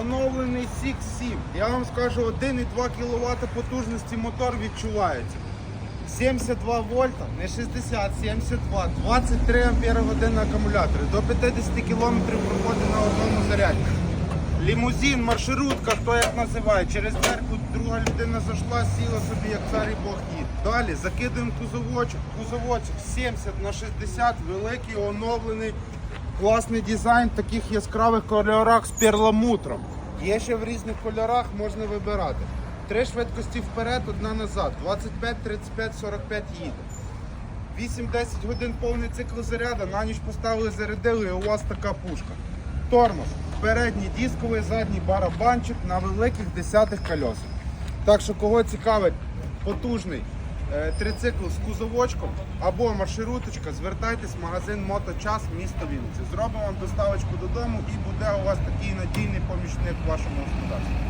Оновлений Six 7. Я вам скажу, 1,2 кВт потужності мотор відчувається. 72 вольта, не 60, 72, 23 ампери годин акумулятори. До 50 км проходить на одному заряді. Лімузин, маршрутка, хто як називає. Через дверку друга людина зайшла, сіла собі, як цар і Бог їде. Далі закидуємо кузовочок. Кузовочок 70 на 60, великий, оновлений. Класний дизайн в таких яскравих кольорах з перламутром. Є ще в різних кольорах, можна вибирати. Три швидкості вперед, одна назад. 25, 35, 45 їде. 8-10 годин повний цикл заряду, на ніч поставили, зарядили і у вас така пушка. Тормоз. Передній дисковий, задній барабанчик на великих десятих колесах. Так що кого цікавить потужний трицикл з кузовочком або маршруточка, звертайтесь в магазин Моточас місто Вінниці. Зробимо вам доставочку додому і буде у вас такий надійний помічник в вашому господарстві.